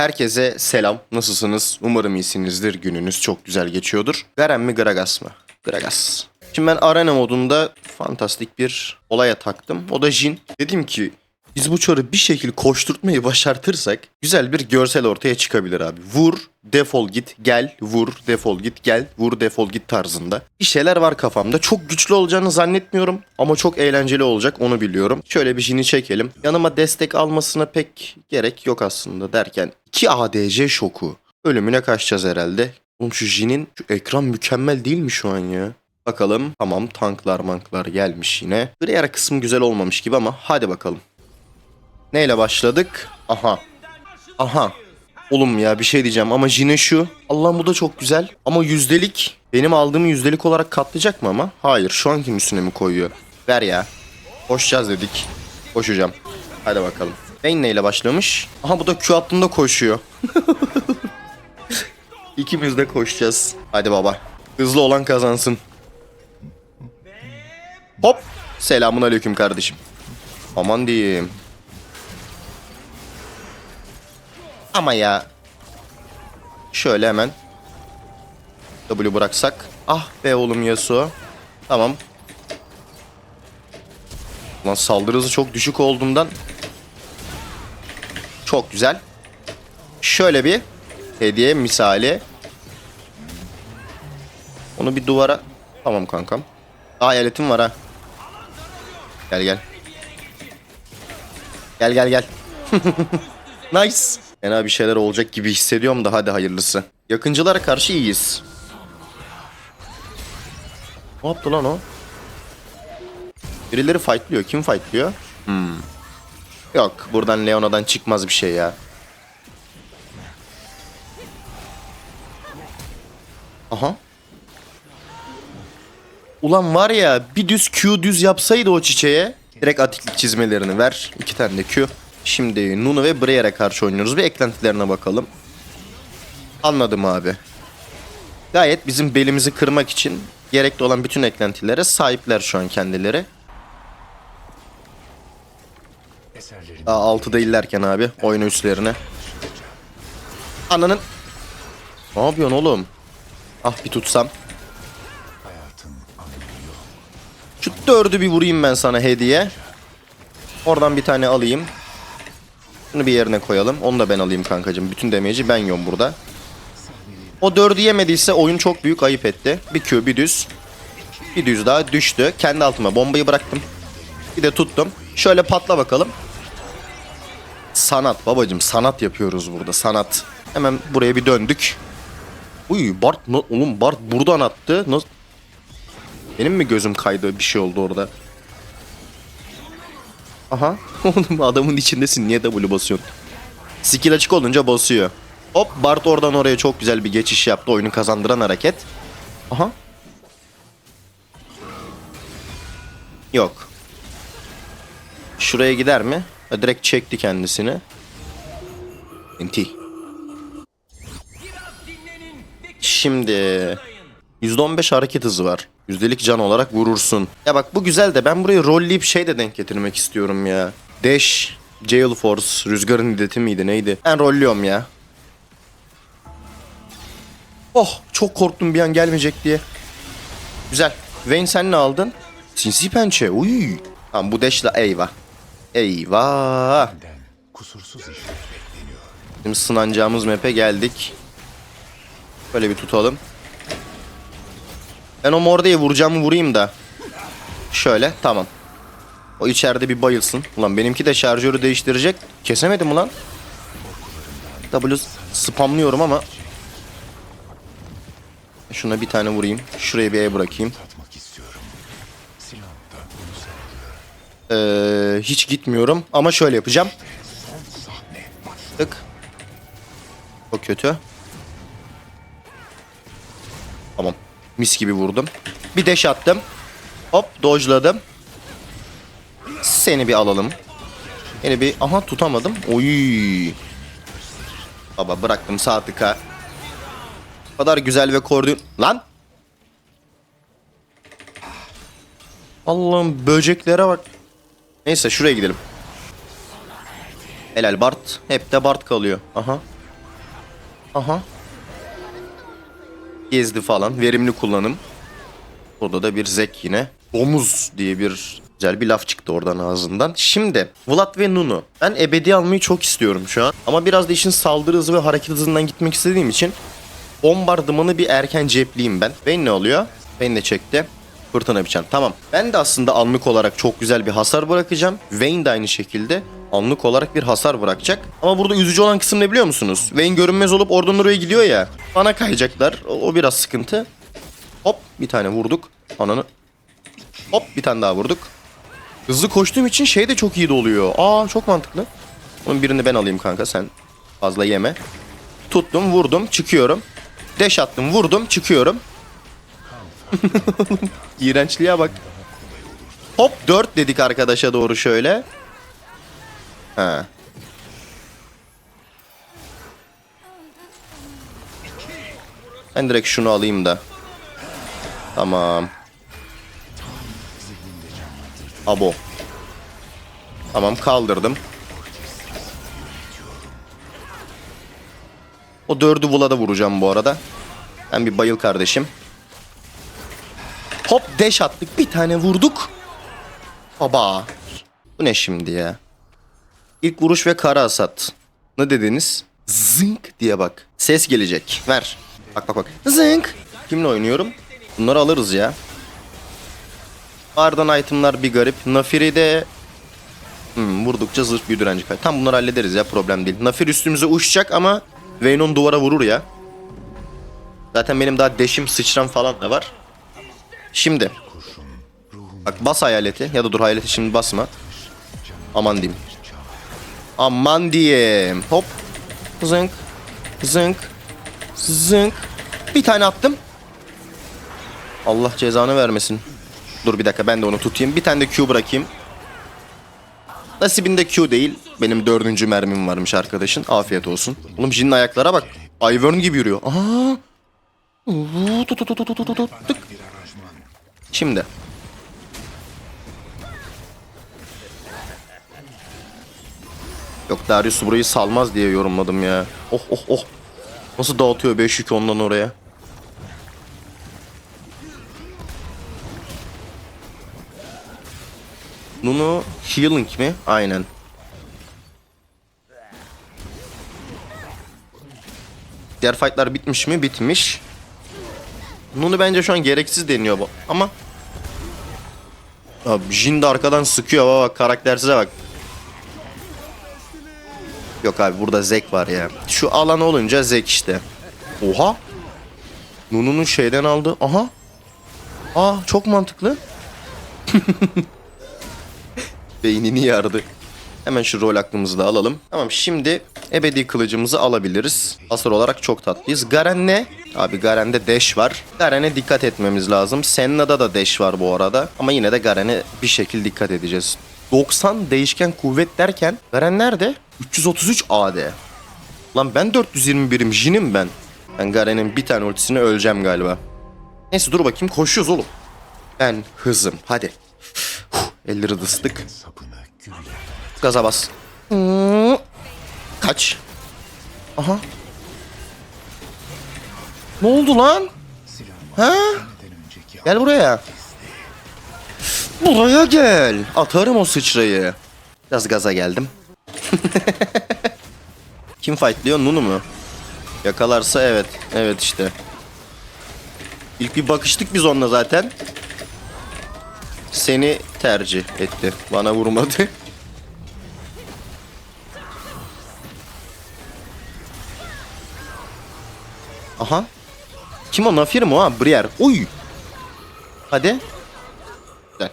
Herkese selam. Nasılsınız? Umarım iyisinizdir. Gününüz çok güzel geçiyordur. Garen mi Gragas mı? Gragas. Şimdi ben arena modunda fantastik bir olaya taktım. O da Jin. Dedim ki biz bu çarı bir şekilde koşturtmayı başartırsak güzel bir görsel ortaya çıkabilir abi. Vur, defol git, gel, vur, defol git, gel, vur, defol git tarzında. Bir şeyler var kafamda. Çok güçlü olacağını zannetmiyorum ama çok eğlenceli olacak onu biliyorum. Şöyle bir Jin'i çekelim. Yanıma destek almasına pek gerek yok aslında derken 2 ADC şoku. Ölümüne kaçacağız herhalde. Oğlum şu Jin'in şu ekran mükemmel değil mi şu an ya? Bakalım. Tamam tanklar manklar gelmiş yine. Briar kısmı güzel olmamış gibi ama hadi bakalım. Neyle başladık? Aha. Aha. Oğlum ya bir şey diyeceğim ama Jine şu. Allah'ım bu da çok güzel. Ama yüzdelik. Benim aldığımı yüzdelik olarak katlayacak mı ama? Hayır şu ankinin üstüne mi koyuyor? Ver ya. Koşacağız dedik. Koşacağım. Hadi bakalım. Vayne neyle başlamış? Aha bu da Q attığında koşuyor. İkimiz de koşacağız. Hadi baba. Hızlı olan kazansın. Hop. Selamun aleyküm kardeşim. Aman diyeyim. Ama ya. Şöyle hemen. W bıraksak. Ah be oğlum Yasuo. Tamam. Lan saldırı hızı çok düşük olduğundan. Çok güzel. Şöyle bir hediye misali. Onu bir duvara... Tamam kankam. Aa aletim var ha. Gel gel. Gel gel gel. nice. Fena bir şeyler olacak gibi hissediyorum da hadi hayırlısı. Yakıncılara karşı iyiyiz. Ne yaptı lan o? Birileri fightlıyor. Kim fightlıyor? Hmm. Yok buradan Leona'dan çıkmaz bir şey ya. Aha. Ulan var ya bir düz Q düz yapsaydı o çiçeğe. Direkt atiklik çizmelerini ver. İki tane de Q. Şimdi Nunu ve Breyer'e karşı oynuyoruz. Bir eklentilerine bakalım. Anladım abi. Gayet bizim belimizi kırmak için gerekli olan bütün eklentilere sahipler şu an kendileri. Aa, 6'da illerken abi oyun üstlerine. Ananın. Ne yapıyorsun oğlum? Ah bir tutsam. Şu dördü bir vurayım ben sana hediye. Oradan bir tane alayım. Bunu bir yerine koyalım. Onu da ben alayım kankacığım. Bütün damage'i ben yiyorum burada. O dördü yemediyse oyun çok büyük ayıp etti. Bir Q bir düz. Bir düz daha düştü. Kendi altıma bombayı bıraktım. Bir de tuttum. Şöyle patla bakalım. Sanat babacım sanat yapıyoruz burada sanat. Hemen buraya bir döndük. Uy Bart oğlum Bart buradan attı. Nasıl? Benim mi gözüm kaydı bir şey oldu orada? Aha. Oğlum adamın içindesin niye W basıyorsun? Skill açık olunca basıyor. Hop Bart oradan oraya çok güzel bir geçiş yaptı. Oyunu kazandıran hareket. Aha. Yok. Şuraya gider mi? Direkt çekti kendisini. Enti. Şimdi %15 hareket hızı var. Yüzdelik can olarak vurursun. Ya bak bu güzel de ben burayı rolleyip şey de denk getirmek istiyorum ya. Dash, Jail Force, Rüzgarın iddeti miydi neydi? Ben rolluyorum ya. Oh çok korktum bir an gelmeyecek diye. Güzel. Vayne sen ne aldın? Sinsi pençe. Uy. Tamam bu dash'la eyvah. Eyvah. kusursuz. Şimdi sınanacağımız map'e geldik. Böyle bir tutalım. Ben o mordayı vuracağımı vurayım da. Şöyle tamam. O içeride bir bayılsın. Ulan benimki de şarjörü değiştirecek. Kesemedim ulan. W spamlıyorum ama. Şuna bir tane vurayım. Şuraya bir E bırakayım. Ee, hiç gitmiyorum ama şöyle yapacağım. Tık. O kötü. Tamam. Mis gibi vurdum. Bir deş attım. Hop dodge'ladım. Seni bir alalım. Yine bir aha tutamadım. Oy. Baba bıraktım sağ tıka. O kadar güzel ve koordin... Lan! Allah'ım böceklere bak. Neyse şuraya gidelim. Helal Bart. Hep de Bart kalıyor. Aha. Aha. Gezdi falan. Verimli kullanım. Burada da bir zek yine. Domuz diye bir güzel bir laf çıktı oradan ağzından. Şimdi Vlad ve Nunu. Ben ebedi almayı çok istiyorum şu an. Ama biraz da işin saldırı hızı ve hareket hızından gitmek istediğim için bombardımanı bir erken cepleyeyim ben. Vayne ne oluyor? Vayne de çekti. Fırtına biçen. Tamam. Ben de aslında anlık olarak çok güzel bir hasar bırakacağım. Vayne de aynı şekilde anlık olarak bir hasar bırakacak. Ama burada üzücü olan kısım ne biliyor musunuz? Vayne görünmez olup oradan oraya gidiyor ya. Bana kayacaklar. O, o biraz sıkıntı. Hop bir tane vurduk. Ananı. Hop bir tane daha vurduk. Hızlı koştuğum için şey de çok iyi doluyor. Aa çok mantıklı. Onun birini ben alayım kanka sen fazla yeme. Tuttum vurdum çıkıyorum. Deş attım vurdum çıkıyorum. İğrençliğe bak. Hop 4 dedik arkadaşa doğru şöyle. Ha. Ben direkt şunu alayım da. Tamam. Abo. Tamam kaldırdım. O dördü Vlad'a vuracağım bu arada. Ben bir bayıl kardeşim. Hop deş attık. Bir tane vurduk. Baba. Bu ne şimdi ya? İlk vuruş ve kara hasat. Ne dediniz? Zınk diye bak. Ses gelecek. Ver. Bak bak bak. Zınk. Kimle oynuyorum? Bunları alırız ya. Ardından itemlar bir garip. Nafiri de Hmm, vurdukça zırh büyü direnci kay. Tam bunları hallederiz ya problem değil. Nafir üstümüze uçacak ama Vayne'on duvara vurur ya. Zaten benim daha deşim sıçram falan da var. Şimdi. Bak bas hayaleti ya da dur hayaleti şimdi basma. Aman diyeyim. Aman diyeyim. Hop. Zınk. Zınk. Zınk. Bir tane attım. Allah cezanı vermesin. Dur bir dakika ben de onu tutayım. Bir tane de Q bırakayım. Nasibinde Q değil. Benim dördüncü mermim varmış arkadaşın. Afiyet olsun. Oğlum Jin'in ayaklara bak. Ivern gibi yürüyor. Aha. Tık. Şimdi. Yok Darius burayı salmaz diye yorumladım ya. Oh oh oh. Nasıl dağıtıyor 5 yük ondan oraya. Nunu healing mi? Aynen. Diğer fightlar bitmiş mi? Bitmiş. Nunu bence şu an gereksiz deniyor bu. Ama Abi Jin de arkadan sıkıyor baba bak karaktersize bak. Yok abi burada Zek var ya. Şu alan olunca Zek işte. Oha. Nunu'nun şeyden aldı. Aha. Aa çok mantıklı. Beynini yardı. Hemen şu rol aklımızı da alalım. Tamam şimdi ebedi kılıcımızı alabiliriz. Hasar olarak çok tatlıyız. Garen ne? Abi Garen'de dash var. Garen'e dikkat etmemiz lazım. Senna'da da dash var bu arada. Ama yine de Garen'e bir şekilde dikkat edeceğiz. 90 değişken kuvvet derken Garen nerede? 333 AD. Lan ben 421'im Jin'im ben. Ben Garen'in bir tane ultisine öleceğim galiba. Neyse dur bakayım koşuyoruz oğlum. Ben hızım hadi. Elleri gülle. Gaza bas. Hmm. Kaç. Aha. Ne oldu lan? Ha? Gel buraya. Buraya gel. Atarım o sıçrayı. Biraz gaza geldim. Kim fightlıyor? Nunu mu? Yakalarsa evet. Evet işte. İlk bir bakıştık biz onunla zaten. Seni tercih etti. Bana vurmadı. Aha. Kim o? Nafir mi o? Ha, Brier. Uy. Hadi. Güzel.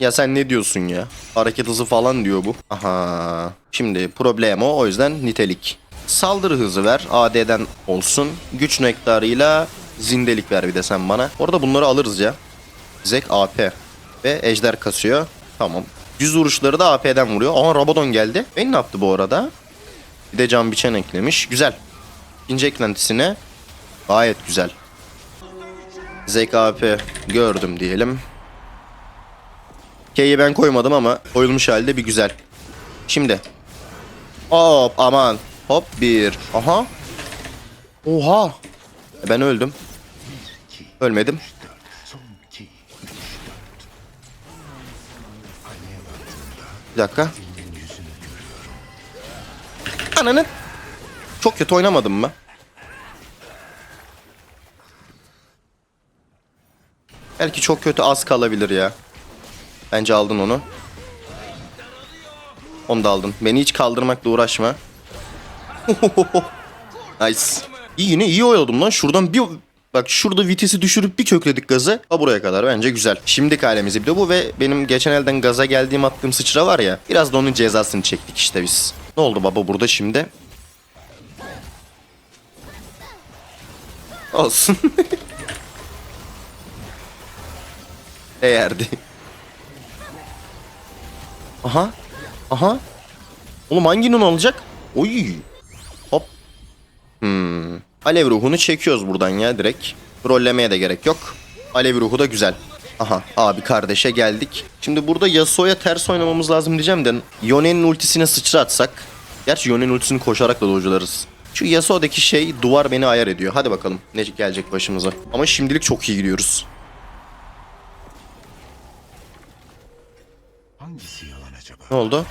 Ya sen ne diyorsun ya? Hareket hızı falan diyor bu. Aha. Şimdi problem o. O yüzden nitelik. Saldırı hızı ver. AD'den olsun. Güç nektarıyla zindelik ver bir de sen bana. Orada bunları alırız ya. Zek AP. Ve ejder kasıyor. Tamam. Düz vuruşları da AP'den vuruyor. Aha Rabadon geldi. Ben ne yaptı bu arada? Bir de can biçen eklemiş. Güzel. İkinci eklentisine gayet güzel. Zek AP gördüm diyelim. K'yi ben koymadım ama koyulmuş halde bir güzel. Şimdi. Hop aman. Hop bir. Aha. Oha. E, Ben öldüm. Ölmedim. Bir dakika. filmin yüzünü görüyorum. Ananı. Çok kötü oynamadım mı? Belki çok kötü az kalabilir ya. Bence aldın onu. Onu da aldın. Beni hiç kaldırmakla uğraşma. nice. İyi yine iyi oynadım lan. Şuradan bir... Bak şurada vitesi düşürüp bir kökledik gazı. Ha buraya kadar bence güzel. Şimdiki halimizi bir de bu ve benim geçen elden gaza geldiğim attığım sıçra var ya. Biraz da onun cezasını çektik işte biz. Ne oldu baba burada şimdi? Olsun. Değerdi. Aha. Aha. Oğlum hangi nun olacak? Oy. Hop. Hmm. Alev ruhunu çekiyoruz buradan ya direkt. Rollemeye de gerek yok. Alev ruhu da güzel. Aha abi kardeşe geldik. Şimdi burada Yasuo'ya ters oynamamız lazım diyeceğim de Yone'nin ultisine sıçra atsak. Gerçi Yone'nin ultisini koşarak da dojlarız. Şu Yasuo'daki şey duvar beni ayar ediyor. Hadi bakalım ne gelecek başımıza. Ama şimdilik çok iyi gidiyoruz. Ne oldu?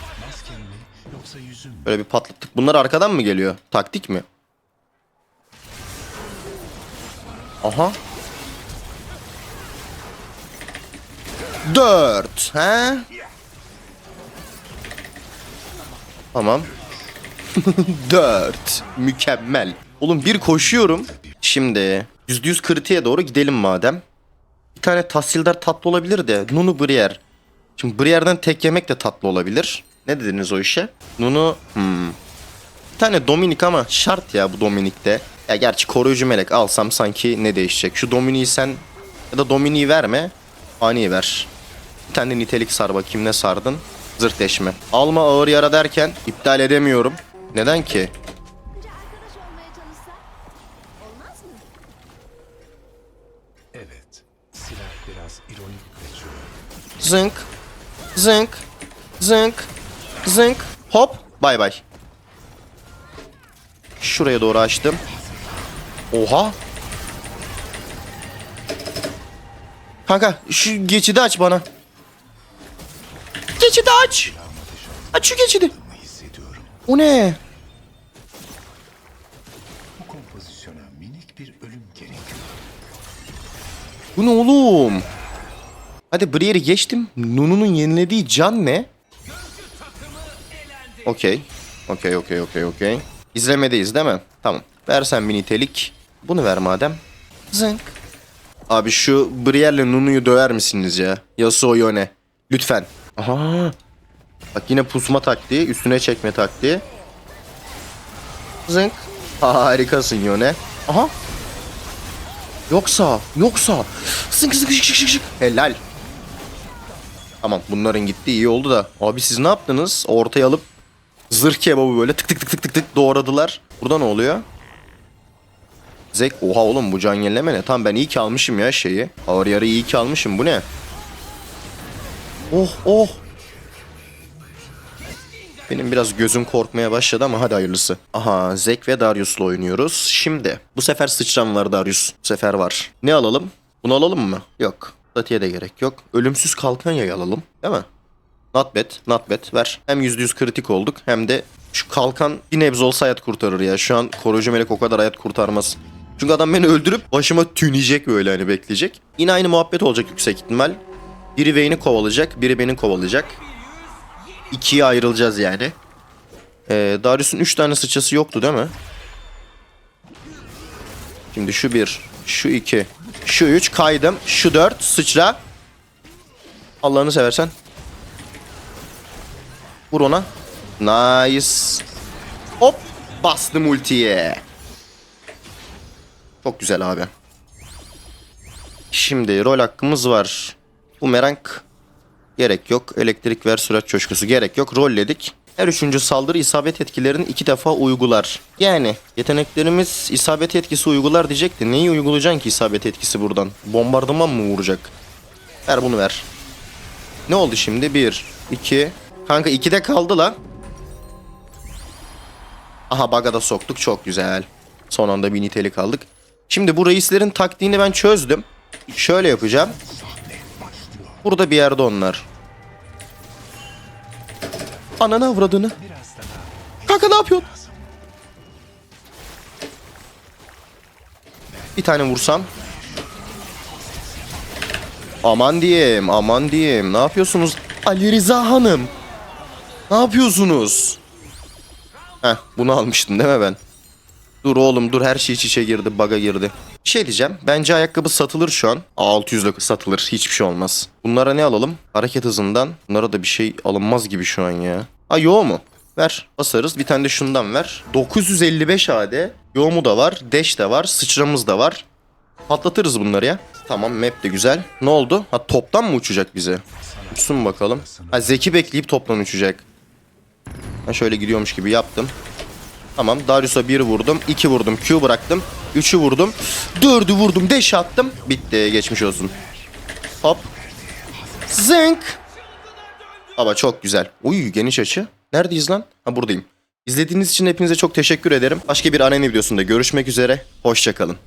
Böyle bir patlattık. Bunlar arkadan mı geliyor? Taktik mi? Aha. Dört. He? Tamam. Dört. Mükemmel. Oğlum bir koşuyorum. Şimdi %100 kritiğe doğru gidelim madem. Bir tane tahsildar tatlı olabilir de. Nunu Brier. Şimdi Brier'den tek yemek de tatlı olabilir. Ne dediniz o işe? Nunu hmm. Bir tane Dominik ama şart ya bu Dominik'te. Ya gerçi koruyucu melek alsam sanki ne değişecek? Şu Dominik'i sen ya da Dominik'i verme. Ani ver. Bir tane de nitelik sar bakayım ne sardın? Zırt deşme. Alma ağır yara derken iptal edemiyorum. Neden ki? Evet. Silah biraz ironik. Zınk. Zınk. Zınk. Zınk. Hop. Bay bay. Şuraya doğru açtım. Oha. Kanka şu geçidi aç bana. Geçidi aç. Aç şu geçidi. O ne? Bu kompozisyona minik bir ölüm gerekiyor. Bu ne oğlum? Hadi Brier'i geçtim. Nunu'nun yenilediği can ne? Okey. Okey, okey, okey, okey. İzlemedeyiz değil mi? Tamam. Versen bir nitelik. Bunu ver madem. Zınk. Abi şu Brier'le Nunu'yu döver misiniz ya? Yasuo Yone. Lütfen. Aha. Bak yine pusma taktiği, üstüne çekme taktiği. Zınk. Harikasın Yone. Aha. Yoksa, yoksa. Sık sık şık şık şık. Helal. Tamam bunların gitti iyi oldu da. Abi siz ne yaptınız? Ortaya alıp zırh kebabı böyle tık tık tık tık tık tık doğradılar. Burada ne oluyor? Zek oha oğlum bu can yenileme ne? Tamam ben iyi ki almışım ya şeyi. Ağır yarı iyi ki almışım bu ne? Oh oh. Benim biraz gözüm korkmaya başladı ama hadi hayırlısı. Aha Zek ve Darius'la oynuyoruz. Şimdi bu sefer sıçram var Darius. Bu sefer var. Ne alalım? Bunu alalım mı? Yok. Statiğe de gerek yok. Ölümsüz kalkan yayı alalım. Değil mi? Not bad, not bad. Ver. Hem %100 kritik olduk hem de şu kalkan bir nebze olsa hayat kurtarır ya. Şu an koruyucu melek o kadar hayat kurtarmaz. Çünkü adam beni öldürüp başıma tüneyecek böyle hani bekleyecek. Yine aynı muhabbet olacak yüksek ihtimal. Biri Vayne'i kovalayacak, biri beni kovalayacak. İkiye ayrılacağız yani. Ee, Darius'un 3 tane sıçrası yoktu değil mi? Şimdi şu bir, şu iki, şu üç kaydım, şu dört sıçra. Allah'ını seversen. Vur ona. Nice. Hop bastım ultiye. Çok güzel abi. Şimdi rol hakkımız var. Bu merank Gerek yok. Elektrik ver sürat coşkusu gerek yok. Rolledik. Her üçüncü saldırı isabet etkilerini iki defa uygular. Yani yeteneklerimiz isabet etkisi uygular diyecekti. Neyi uygulayacaksın ki isabet etkisi buradan? Bombardıman mı vuracak? Ver bunu ver. Ne oldu şimdi? Bir, iki. Kanka ikide kaldı la. Aha baga da soktuk çok güzel. Son anda bir nitelik aldık. Şimdi bu reislerin taktiğini ben çözdüm. Şöyle yapacağım. Burada bir yerde onlar. Ananı avradını. Kanka ne yapıyorsun? Bir tane vursam. Aman diyeyim, aman diyeyim. Ne yapıyorsunuz? Ali Rıza Hanım. Ne yapıyorsunuz? Heh, bunu almıştım değil mi ben? Dur oğlum dur her şey iç içe girdi, baga girdi. Bir şey diyeceğim. Bence ayakkabı satılır şu an. 600 lira satılır. Hiçbir şey olmaz. Bunlara ne alalım? Hareket hızından. Bunlara da bir şey alınmaz gibi şu an ya. Ha yo mu? Ver. Basarız. Bir tane de şundan ver. 955 AD. Yo mu da var. Dash de var. Sıçramız da var. Patlatırız bunları ya. Tamam map de güzel. Ne oldu? Ha toptan mı uçacak bize? Uçsun bakalım. Ha Zeki bekleyip toptan uçacak. Ben şöyle gidiyormuş gibi yaptım. Tamam Darius'a bir vurdum. iki vurdum. Q bıraktım. Üçü vurdum. Dördü vurdum. Deş attım. Bitti. Geçmiş olsun. Hop. Zınk. Baba çok güzel. Uy geniş açı. Neredeyiz lan? Ha buradayım. İzlediğiniz için hepinize çok teşekkür ederim. Başka bir anime videosunda görüşmek üzere. Hoşçakalın.